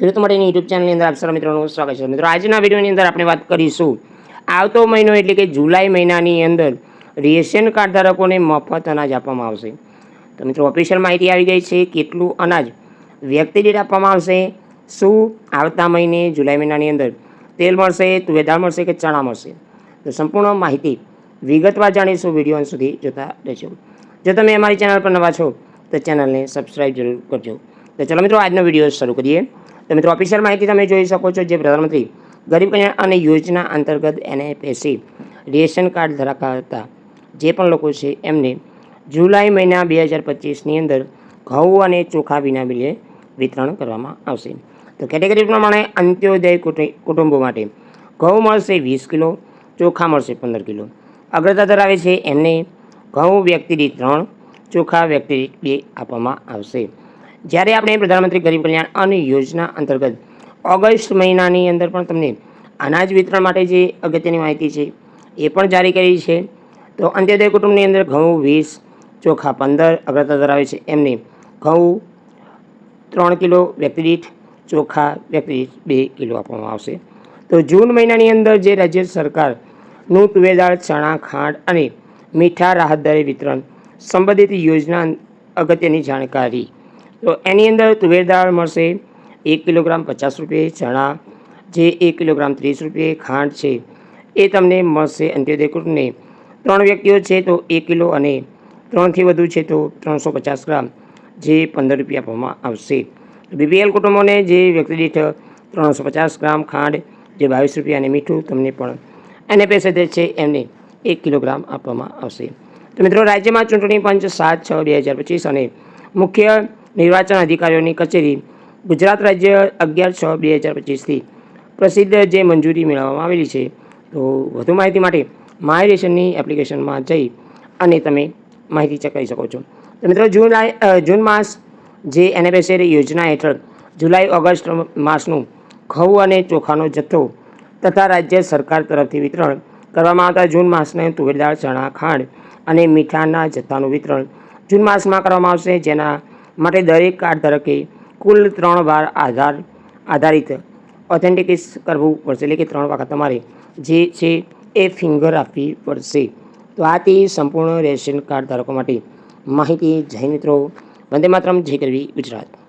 ખેડૂત માટેની યુટ્યુબ ચેનલની અંદર આપ સર્વ મિત્રોનું સ્વાગત છે. મિત્રો, આજના વિડીયોની અંદર આપણે વાત કરીશું આવતો મહિનો એટલે કે જુલાઈ મહિનાની અંદર રેશન કાર્ડ ધારકોને મફત અનાજ આપવામાં આવશે. તો મિત્રો ઓફિશિયલ માહિતી આવી ગઈ છે કેટલું અનાજ વ્યક્તિ દીઠ આપવામાં આવશે, શું આવતા મહિને જુલાઈ મહિનાની અંદર તેલ મળશે, તુવેર દાળ મળશે કે ચણા મળશે? તો સંપૂર્ણ માહિતી વિગતવાર જાણીશું વીડિયો સુધી જોતા રહેજો. જો તમે અમારી ચેનલ પર નવા છો, તો ચેનલને સબસ્ક્રાઈબ જરૂર કરજો. તો ચલો મિત્રો, આજનો વીડિયો શરૂ કરીએ. તો મિત્રો ઓફિશિયલ માહિતી તમે જોઈ શકો છો જે પ્રધાનમંત્રી ગરીબ કલ્યાણ અને યોજના અંતર્ગત એનએફએસી રેશન કાર્ડ ધરાવતા હતા જે પણ લોકો છે, એમને જુલાઈ મહિના બે હજાર પચીસની અંદર ઘઉં અને ચોખા વિના વિનામૂલ્યે વિતરણ કરવામાં આવશે. તો કેટેગરી પ્રમાણે અંત્યોદય કુટુંબો માટે ઘઉં મળશે વીસ કિલો, ચોખા મળશે પંદર કિલો. અગ્રતા ધરાવે છે એમને ઘઉં વ્યક્તિ દીઠ ત્રણ, ચોખા વ્યક્તિ દીઠ બે આપવામાં આવશે. જ્યારે આપણે પ્રધાનમંત્રી ગરીબ કલ્યાણ અન્ન યોજના અંતર્ગત ઓગસ્ટ મહિનાની અંદર પણ તમને અનાજ વિતરણ માટે જે અગત્યની માહિતી છે, એ પણ જારી કરી છે. તો અંત્યોદય કુટુંબની અંદર ઘઉં, વીસ, ચોખા પંદર અગ્રતા ધરાવે છે. એમને ઘઉં ત્રણ કિલો વ્યક્તિ દીઠ ચોખા વ્યક્તિ દીઠ બે કિલો આપવામાં આવશે. તો જૂન મહિનાની અંદર જે રાજ્ય સરકારનું તુવેદાળ ચણા, ખાંડ અને મીઠા રાહત વિતરણ સંબંધિત યોજના અગત્યની જાણકારી તો એની અંદર તુવેર દાળ મળશે, એક કિલોગ્રામ પચાસ રૂપિયે, ચણા જે એક કિલોગ્રામ ત્રીસ રૂપિયે, ખાંડ છે, એ તમને મળશે અંત્યોદય કુટુંબને ત્રણ વ્યક્તિઓ છે તો એક કિલો અને ત્રણથી વધુ છે તો ત્રણસો પચાસ ગ્રામ જે પંદર રૂપિયા આપવામાં આવશે. બીપીએલ કુટુંબોને જે વ્યક્તિ દીઠ ત્રણસો પચાસ ગ્રામ ખાંડ જે બાવીસ રૂપિયા અને મીઠું તમને પણ એને જે છે, એમને એક કિલોગ્રામ આપવામાં આવશે. તો મિત્રો, રાજ્યમાં ચૂંટણી પંચ સાત છ બે હજાર પચીસ અને મુખ્ય નિર્વાચન અધિકારીઓની કચેરી ગુજરાત રાજ્ય અગિયાર છ બે હજાર પચીસથી પ્રસિદ્ધ જે મંજૂરી મેળવવામાં આવેલી છે. તો વધુ માહિતી માટે માય એપ્લિકેશનમાં જઈ અને તમે માહિતી ચકાવી શકો છો. તો મિત્રો જુલાઈ જૂન માસ જે એનએફએસએ યોજના હેઠળ જુલાઈ, ઓગસ્ટ માસનું ઘઉં અને ચોખાનો જથ્થો તથા રાજ્ય સરકાર તરફથી વિતરણ કરવામાં આવતા જૂન માસને તુવેરદાળ, ચણા, ખાંડ અને મીઠાના જથ્થાનું વિતરણ જૂન માસમાં કરવામાં આવશે. જેના માટે દરેક કાર્ડ ધારકે કુલ ત્રણ વાર આધાર આધારિત ઓથેન્ટિકેટ કરવું પડશે. એટલે કે ત્રણ વખત તમારે જે છે એ ફિંગર આપવી પડશે. તો આ તે સંપૂર્ણ રેશન કાર્ડ ધારકો માટે. માહિતી જય મિત્રો. વંદે માતરમ, જય કરવી ગુજરાત.